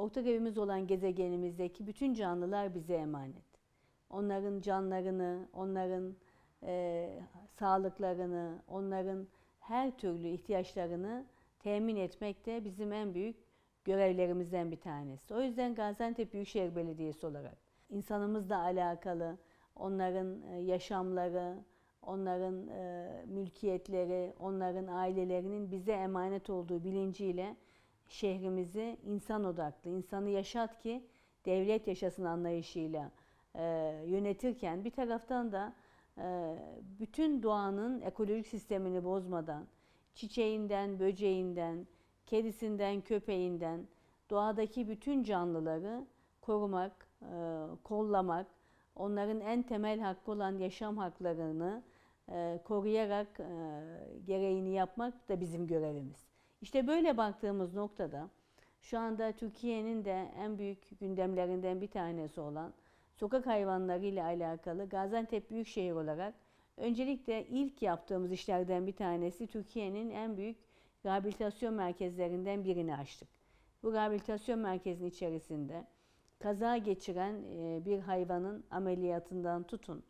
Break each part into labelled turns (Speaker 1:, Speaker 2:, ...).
Speaker 1: ortak evimiz olan gezegenimizdeki bütün canlılar bize emanet. Onların canlarını, onların e, sağlıklarını, onların her türlü ihtiyaçlarını temin etmek de bizim en büyük görevlerimizden bir tanesi. O yüzden Gaziantep Büyükşehir Belediyesi olarak insanımızla alakalı onların e, yaşamları, onların e, mülkiyetleri, onların ailelerinin bize emanet olduğu bilinciyle şehrimizi insan odaklı, insanı yaşat ki devlet yaşasın anlayışıyla e, yönetirken bir taraftan da e, bütün doğanın ekolojik sistemini bozmadan, çiçeğinden, böceğinden, kedisinden, köpeğinden, doğadaki bütün canlıları korumak, e, kollamak, onların en temel hakkı olan yaşam haklarını e, koruyarak e, gereğini yapmak da bizim görevimiz. İşte böyle baktığımız noktada şu anda Türkiye'nin de en büyük gündemlerinden bir tanesi olan sokak hayvanları ile alakalı Gaziantep Büyükşehir olarak öncelikle ilk yaptığımız işlerden bir tanesi Türkiye'nin en büyük rehabilitasyon merkezlerinden birini açtık. Bu rehabilitasyon merkezinin içerisinde kaza geçiren e, bir hayvanın ameliyatından tutun,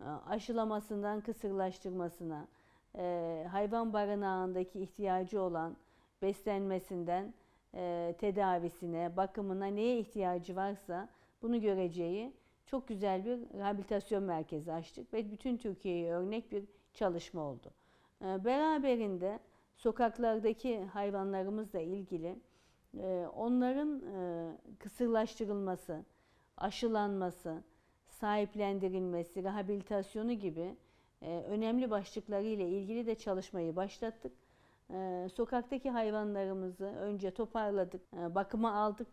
Speaker 1: e, aşılamasından kısırlaştırmasına, e, hayvan barınağındaki ihtiyacı olan beslenmesinden tedavisine, bakımına neye ihtiyacı varsa bunu göreceği çok güzel bir rehabilitasyon merkezi açtık ve bütün Türkiye'ye örnek bir çalışma oldu. Beraberinde sokaklardaki hayvanlarımızla ilgili ee, onların e, kısırlaştırılması, aşılanması, sahiplendirilmesi, rehabilitasyonu gibi e, önemli başlıkları ile ilgili de çalışmayı başlattık. Ee, sokaktaki hayvanlarımızı önce toparladık, e, bakıma aldık.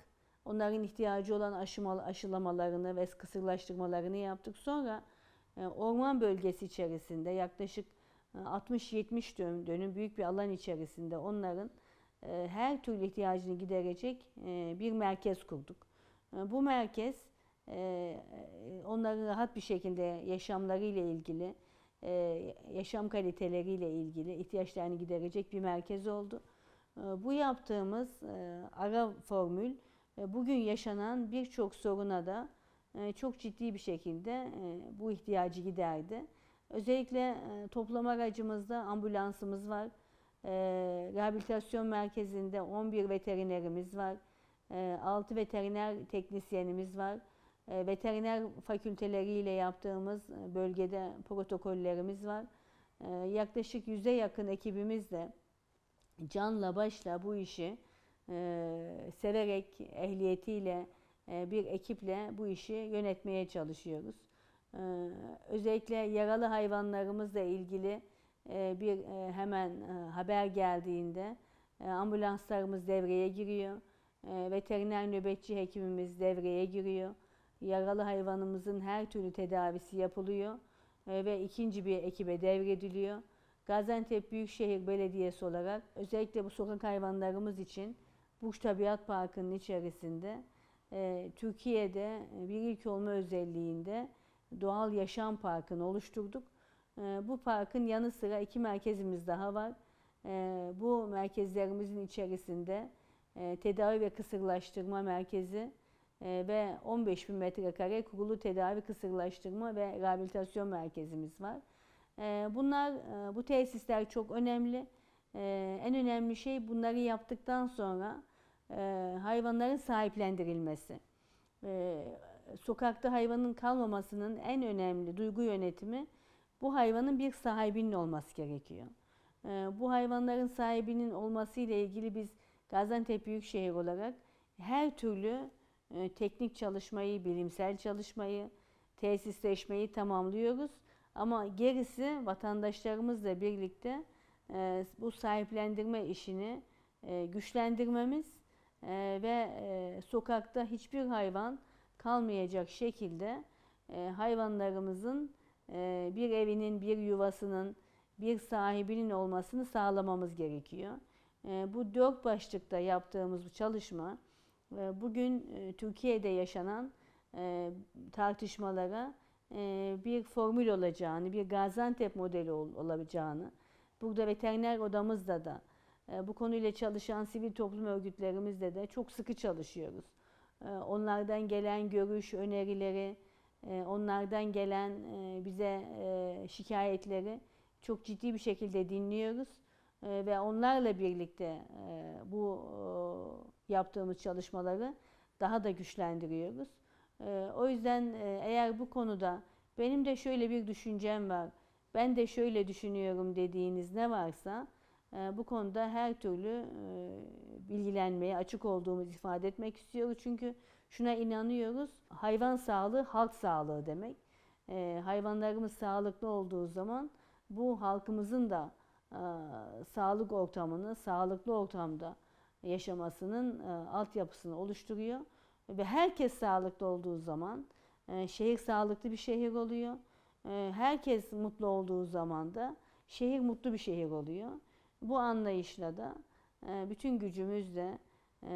Speaker 1: Onların ihtiyacı olan aşılamalarını ve kısırlaştırmalarını yaptık. Sonra orman bölgesi içerisinde yaklaşık 60-70 dönüm büyük bir alan içerisinde onların e, her türlü ihtiyacını giderecek e, bir merkez kurduk. E, bu merkez onların rahat bir şekilde yaşamlarıyla ilgili, yaşam kaliteleriyle ilgili ihtiyaçlarını giderecek bir merkez oldu. Bu yaptığımız ara formül bugün yaşanan birçok soruna da çok ciddi bir şekilde bu ihtiyacı giderdi. Özellikle toplama aracımızda ambulansımız var. E, rehabilitasyon merkezinde 11 veterinerimiz var. E, 6 veteriner teknisyenimiz var. E, veteriner fakülteleriyle yaptığımız bölgede protokollerimiz var. E, yaklaşık yüze yakın ekibimizle canla başla bu işi e, severek, ehliyetiyle e, bir ekiple bu işi yönetmeye çalışıyoruz. E, özellikle yaralı hayvanlarımızla ilgili bir e, hemen e, haber geldiğinde e, ambulanslarımız devreye giriyor. Veteriner nöbetçi hekimimiz devreye giriyor. Yaralı hayvanımızın her türlü tedavisi yapılıyor ve ikinci bir ekibe devrediliyor. Gaziantep Büyükşehir Belediyesi olarak özellikle bu sokak hayvanlarımız için Buş Tabiat Parkı'nın içerisinde Türkiye'de bir ilk olma özelliğinde doğal yaşam parkını oluşturduk. Ee, bu parkın yanı sıra iki merkezimiz daha var. Bu merkezlerimizin içerisinde e, tedavi ve kısırlaştırma merkezi e, ve 15 bin metrekare kurulu tedavi kısırlaştırma ve rehabilitasyon merkezimiz var. Ee, bunlar, e, bu tesisler çok önemli. En önemli şey bunları yaptıktan sonra hayvanların sahiplendirilmesi. Sokakta hayvanın kalmamasının en önemli duygu yönetimi bu hayvanın bir sahibinin olması gerekiyor. Ee, bu hayvanların sahibinin olması ile ilgili biz Gaziantep Büyükşehir olarak her türlü e, teknik çalışmayı, bilimsel çalışmayı, tesisleşmeyi tamamlıyoruz. Ama gerisi vatandaşlarımızla birlikte e, bu sahiplendirme işini e, güçlendirmemiz ve sokakta hiçbir hayvan kalmayacak şekilde hayvanlarımızın bir evinin, bir yuvasının, bir sahibinin olmasını sağlamamız gerekiyor. Bu dört başlıkta yaptığımız bu çalışma e, bugün e, Türkiye'de yaşanan e, tartışmalara bir formül olacağını, bir Gaziantep modeli olacağını, burada veteriner odamızda da bu konuyla çalışan sivil toplum örgütlerimizle de çok sıkı çalışıyoruz. e, onlardan gelen görüş, önerileri, e, onlardan gelen e, bize e, şikayetleri çok ciddi bir şekilde dinliyoruz E, ve onlarla birlikte e, bu e, yaptığımız çalışmaları daha da güçlendiriyoruz. E, O yüzden e, eğer bu konuda benim de şöyle bir düşüncem var, ben de şöyle düşünüyorum dediğiniz ne varsa e, bu konuda her türlü e, bilgilenmeye açık olduğumuzu ifade etmek istiyoruz. Çünkü şuna inanıyoruz, hayvan sağlığı halk sağlığı demek. Hayvanlarımız sağlıklı olduğu zaman bu halkımızın da sağlık ortamını, sağlıklı ortamda yaşamasının e, altyapısını oluşturuyor. Ve herkes sağlıklı olduğu zaman e, şehir sağlıklı bir şehir oluyor. E, herkes mutlu olduğu zaman da şehir mutlu bir şehir oluyor. Bu anlayışla da e, bütün gücümüzle e,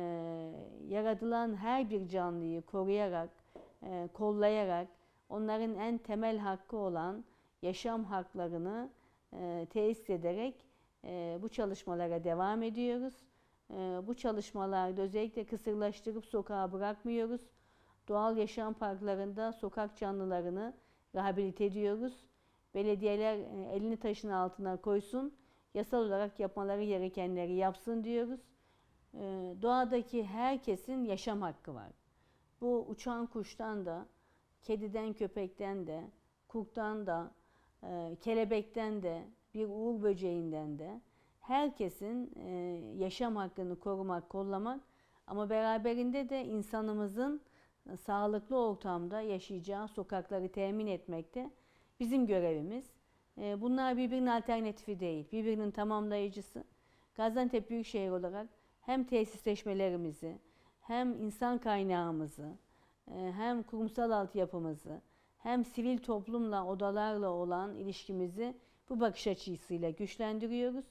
Speaker 1: yaratılan her bir canlıyı koruyarak, e, kollayarak, onların en temel hakkı olan yaşam haklarını e, tesis ederek e, bu çalışmalara devam ediyoruz. E, bu çalışmalarda özellikle kısırlaştırıp sokağa bırakmıyoruz. Doğal yaşam parklarında sokak canlılarını rehabilite ediyoruz. Belediyeler e, elini taşın altına koysun, yasal olarak yapmaları gerekenleri yapsın diyoruz. E, Doğadaki herkesin yaşam hakkı var. Bu uçan kuştan da, kediden köpekten de, kurttan da, e, kelebekten de, bir uğur böceğinden de herkesin e, yaşam hakkını korumak, kollamak ama beraberinde de insanımızın e, sağlıklı ortamda yaşayacağı sokakları temin etmek de bizim görevimiz. E, Bunlar birbirinin alternatifi değil, birbirinin tamamlayıcısı. Gaziantep Büyükşehir olarak hem tesisleşmelerimizi, hem insan kaynağımızı, hem kurumsal altyapımızı, hem sivil toplumla, odalarla olan ilişkimizi bu bakış açısıyla güçlendiriyoruz.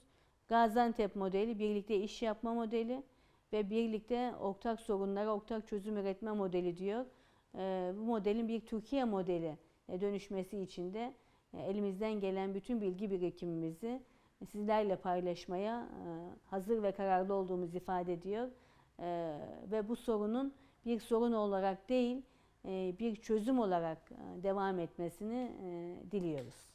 Speaker 1: Gaziantep modeli birlikte iş yapma modeli ve birlikte ortak sorunlara ortak çözüm üretme modeli diyor. Ee, Bu modelin bir Türkiye modeli e, dönüşmesi için de e, elimizden gelen bütün bilgi birikimimizi sizlerle paylaşmaya e, hazır ve kararlı olduğumuzu ifade ediyor. Ee, Ve bu sorunun bir sorun olarak değil, bir çözüm olarak devam etmesini diliyoruz.